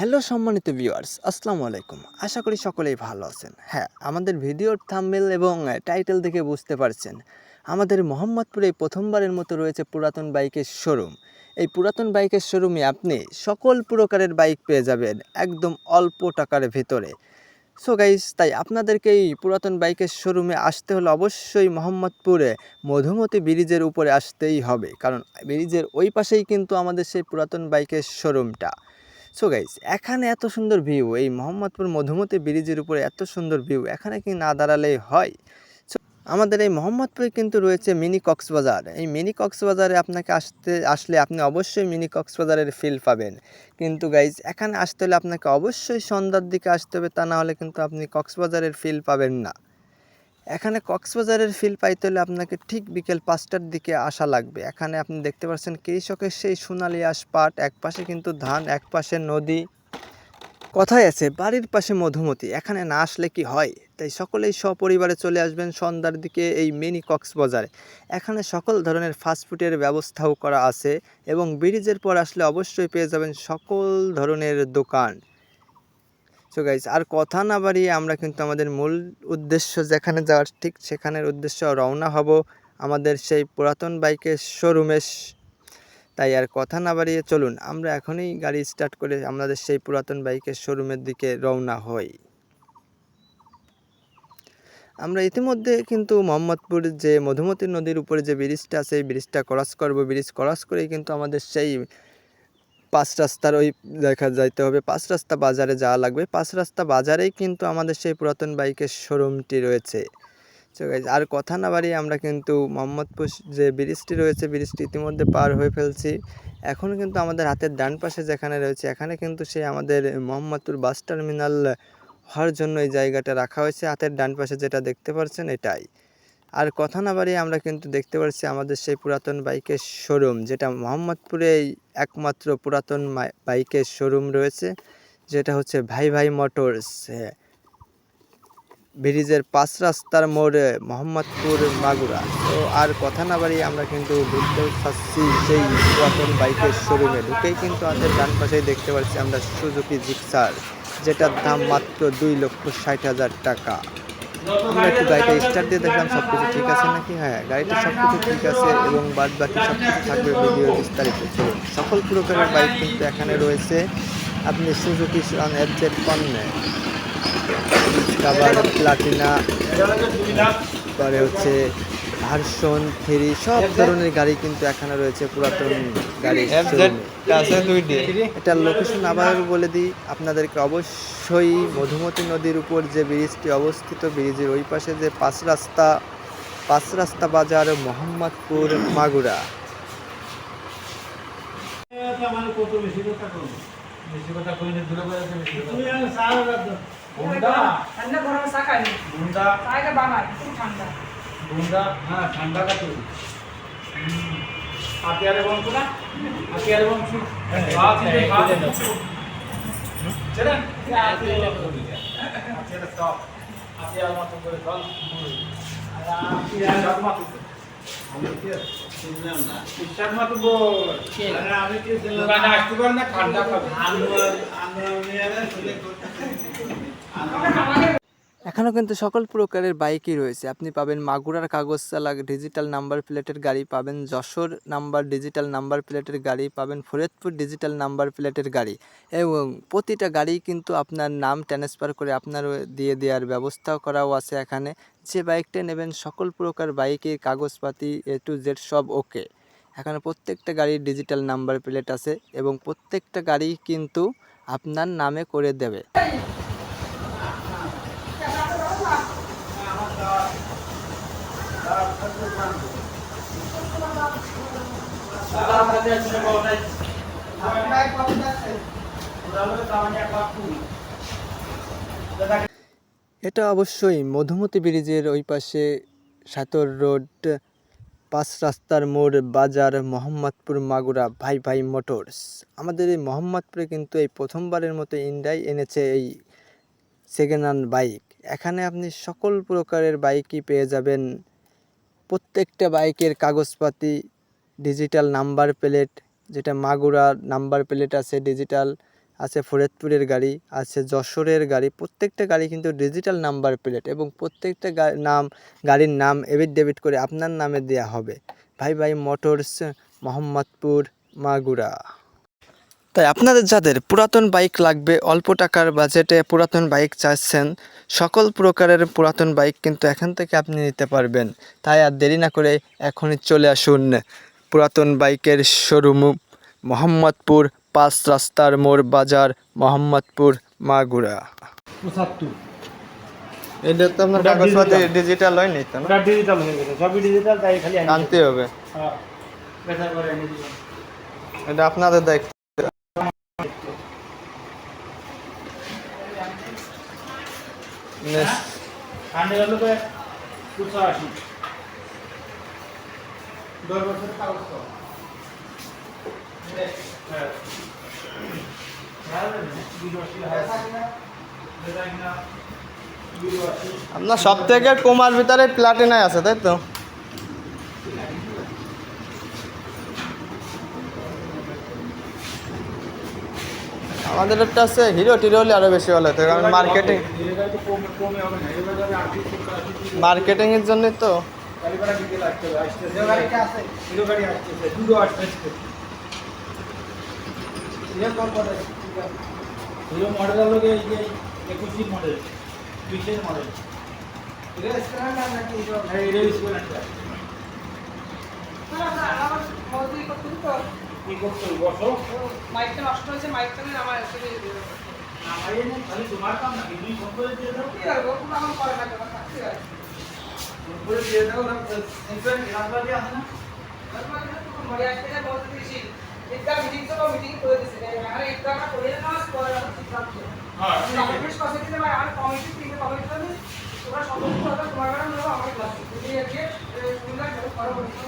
Hello সম্মানিত viewers, আসসালামু আলাইকুম। আশা করি সকলেই ভালো আছেন। হ্যাঁ আমাদের ভিডিওর থাম্বনেল এবং টাইটেল দেখে বুঝতে পারছেন। আমাদের মোহাম্মদপুরে প্রথমবারের মতো রয়েছে পুরাতন বাইকের শোরুম। এই পুরাতন বাইকের শোরুমে আপনি সকল প্রকারের বাইক পেয়ে যাবেন একদম অল্প টাকার ভেতরে। সো গাইস তাই আপনাদেরকে এই পুরাতন বাইকের শোরুমে আসতে হলে অবশ্যই মোহাম্মদপুরে মধুমতি ব্রিজের উপরে আসতেই হবে। কারণ ব্রিজের ওই পাশেই কিন্তু আমাদের সেই পুরাতন বাইকের শোরুমটা। সো গাইস এখানে এত সুন্দর ভিউ এই মোহাম্মদপুর মধুমতি ব্রিজের উপরে এত সুন্দর ভিউ এখানে কি না দাঁড়ালেই হয়? আমাদের এই মোহাম্মদপুরে কিন্তু রয়েছে মিনি কক্সবাজার। এই মিনি কক্সবাজারে আপনাকে আসতে, আসলে আপনি অবশ্যই মিনি কক্সবাজারের ফিল পাবেন। কিন্তু গাইজ এখানে আসতে হলে আপনাকে অবশ্যই সন্ধ্যার দিকে আসতে হবে, তা না হলে কিন্তু আপনি কক্সবাজারের ফিল পাবেন না। এখানে কক্সবাজারের ফিল পাইতে হলে আপনাকে ঠিক বিকেল পাঁচটার দিকে আসা লাগবে। এখানে আপনি দেখতে পাচ্ছেন কৃষকের সেই সোনালি আশ পাট এক পাশে কিন্তু ধান এক পাশে নদী। কথাই আছে, বাড়ির পাশে মধুমতি, এখানে না আসলে কি হয়? তাই সকলেই সপরিবারে চলে আসবেন সন্ধ্যার দিকে এই মিনি কক্সবাজারে। এখানে সকল ধরনের ফাস্টফুডের ব্যবস্থাও করা আছে এবং ব্রিজের পর আসলে অবশ্যই পেয়ে যাবেন সকল ধরনের দোকান। সো গাইজ আর কথা না বাড়িয়ে আমরা কিন্তু আমাদের মূল উদ্দেশ্য যেখানে যাওয়ার, ঠিক সেখানের উদ্দেশ্য রওনা হব আমাদের সেই পুরাতন বাইকের শোরুমে তাই আর কথা না বাড়িয়ে চলুন, আমরা এখনই গাড়ি স্টার্ট করে আমাদের সেই পুরাতন বাইকের শোরুমের দিকে রওনা হই। আমরা ইতিমধ্যে কিন্তু মোহাম্মদপুর যে মধুমতি নদীর উপরে যে ব্রিজটা আছে ব্রিজটা ক্রস করব। ব্রিজ ক্রস করেই কিন্তু আমাদের সেই পাঁচ রাস্তার ওই দেখা যাইতে হবে। পাঁচ রাস্তা বাজারে যাওয়া লাগবে। পাঁচ রাস্তা বাজারেই কিন্তু আমাদের সেই পুরাতন বাইকের শোরুমটি রয়েছে। আর কথা না বাড়িয়ে আমরা কিন্তু মোহাম্মদপুর যে ব্রিজটি রয়েছে, ব্রিজটি ইতিমধ্যে পার হয়ে ফেলছি। এখন কিন্তু আমাদের হাতের ডান পাশে যেখানে রয়েছে, এখানে কিন্তু সেই আমাদের মোহাম্মদপুর বাস টার্মিনাল হওয়ার জন্য এই জায়গাটা রাখা হয়েছে। হাতের ডান পাশে যেটা দেখতে পাচ্ছেন এটাই। আর কথা না বাড়িয়ে আমরা কিন্তু দেখতে পাচ্ছি আমাদের সেই পুরাতন বাইকের শোরুম যেটা মোহাম্মদপুরেই একমাত্র পুরাতন বাইকের শোরুম রয়েছে, যেটা হচ্ছে ভাই ভাই মোটরস ব্রিজের পাঁচ রাস্তার মোড়ে মোহাম্মদপুর মাগুরা। তো আর কথা না বাড়িয়ে আমরা কিন্তু ঢুকতে পারছি সেই পুরাতন বাইকের শোরুমে ঢুকেই কিন্তু আমাদের ডান পাশেই দেখতে পাচ্ছি আমরা সুজুকি জিক্সার যেটার দাম মাত্র দুই লক্ষ ষাট হাজার টাকা। আমরা একটু গাড়িটা স্টার্ট দিয়ে দেখলাম সব কিছু ঠিক আছে নাকি? হ্যাঁ গাড়িটা সব কিছু ঠিক আছে এবং বাদ বাকি সব কিছু থাকবে ভিডিও বিস্তারিত। সকল প্রকারের বাইক কিন্তু এখানে রয়েছে। আপনি সুজুকি সন এফ জেড পণ্যে কাবার প্লাটিনা পরে হচ্ছে ভার্সন থ্রি সব ধরনের গাড়ি কিন্তু এখানে রয়েছে পুরাতন গাড়ি showroom-এ। লোকেশন আবার বলে দিই আপনাদেরকে অবশ্যই মধুমতি নদীর উপর যে ব্রিজটি অবস্থিত ব্রিজের ওই পাশে যে পাঁচ রাস্তা পাঁচ রাস্তা বাজার মোহাম্মদপুর মাগুরা। কত বেশি কথা কম বেশি কথা কইলে দূরে করে বেশি কথা তুই আর সারা রাত গুন্ডা ঠান্ডা। ঠান্ডা হ্যাঁ ঠান্ডা কা তুই হাতিয়ারে বম কোনা হাতিয়ারে শুন বাত দিতে বাত চলেন হাতিয়ারে হাতিয়ার মত করে চল। হাতিয়ার মত আমি কি শুনলাম না মত বল আরে আমি কি শুনলাম আসতে না ঠান্ডা খাবে মিয়ারে শুনে করতে এখানেও কিন্তু সকল প্রকারের বাইকই রয়েছে। আপনি পাবেন মাগুরার কাগজ চালা ডিজিটাল নাম্বার প্লেটের গাড়ি, পাবেন যশোর নাম্বার ডিজিটাল নাম্বার প্লেটের গাড়ি, পাবেন ফরিদপুর ডিজিটাল নাম্বার প্লেটের গাড়ি এবং প্রতিটা গাড়ি কিন্তু আপনার নাম ট্রান্সফার করে আপনার দিয়ে দেওয়ার ব্যবস্থাও করাও আছে এখানে। যে বাইকটা নেবেন সকল প্রকার বাইকের কাগজপাতি এ টু জেড সব ওকে এখানে প্রত্যেকটা গাড়ির ডিজিটাল নাম্বার প্লেট আছে এবং প্রত্যেকটা গাড়ি কিন্তু আপনার নামে করে দেবে। এটা অবশ্যই মধুমতি ব্রিজের ওই পাশে সাতর রোড, পাঁচ রাস্তার মোড়, বাজার, মোহাম্মদপুর, মাগুরা, ভাই ভাই মোটরস। আমাদের এই মোহাম্মদপুরে কিন্তু এই প্রথমবারের মতো ইন্ডিয়ায় এনেছে এই সেকেন্ড হ্যান্ড বাইক। এখানে আপনি সকল প্রকারের বাইকই পেয়ে যাবেন। প্রত্যেকটা বাইকের কাগজপাতি ডিজিটাল নাম্বার প্লেট যেটা মাগুরা নাম্বার প্লেট আছে ডিজিটাল আছে, ফরিদপুরের গাড়ি, আছে যশোরের গাড়ি, প্রত্যেকটা গাড়ি কিন্তু ডিজিটাল নাম্বার প্লেট এবং প্রত্যেকটা নাম, গাড়ির নাম এবিট ডেবিট করে আপনার নামে দেয়া হবে। ভাই ভাই মোটরস মোহাম্মদপুর, মাগুরা। তাই আপনাদের যাদের পুরাতন বাইক লাগবে অল্প টাকার বাজেটে পুরাতন বাইক চাচ্ছেন সকল প্রকারের পুরাতন বাইক কিন্তু এখান থেকে আপনি নিতে পারবেন। তাই আর দেরি না করে এখনই চলে আসুন পুরাতন বাইকের শোরুম মোহাম্মদপুর পাঁচ রাস্তার মোড় বাজার মোহাম্মদপুর মাগুরা। এটা তো আপনার ডিজিটাল হয় নি তো না? ডিজিটাল হয়ে গেছে সবই ডিজিটাল তাই খালি আনতে হবে। হ্যাঁ এটা আপনাদের দায়িত্ব নেস- হান্ড্রেড হলো তো দুশো আশি দশ বছর কাগজ তো হ্যাঁ দুশো আশি বেচা কিনা দুশো আশি আপনার সব থেকে কমার ভিতরে প্লাটিনায় আছে তাই তো? আমাদের একটা আছে হিরো টিরো হলে আরও বেশি ভালো হতো, কারণ মার্কেটিং এলাকায় তো কমে কমে হবে না এবার যাবে আশি সত্তর আশি মার্কেটিং এর জন্য তো হিরো মডেল মডেল মডেল হ্যাঁ আমার কি বসো। মাইকটা নষ্ট হয়েছে মাইকটা আমার আসলে না খালি তোমার কাম না তুমি ফোন করে দিয়ে দাও। কি আর কোনো আমার করে না থাকতে আর? ফোন করে দিয়ে দাও না ইনফ্লুয়েন্স রাস্তা দিয়ে আসে না। মরে আসতে যা বলতে দিছি একটা মিটিং তো মিটিং করে দিছি আর একটা আমরা করে না আমরা ঠিক থাকব হ্যাঁ কমিটি কথা দিলে ভাই আমার কমিটি থেকে কমিটি তোমরা সদস্য তোমার কারণে আমার ক্লাস যদি আজকে সুন্দর করে করো। না হ্যাঁ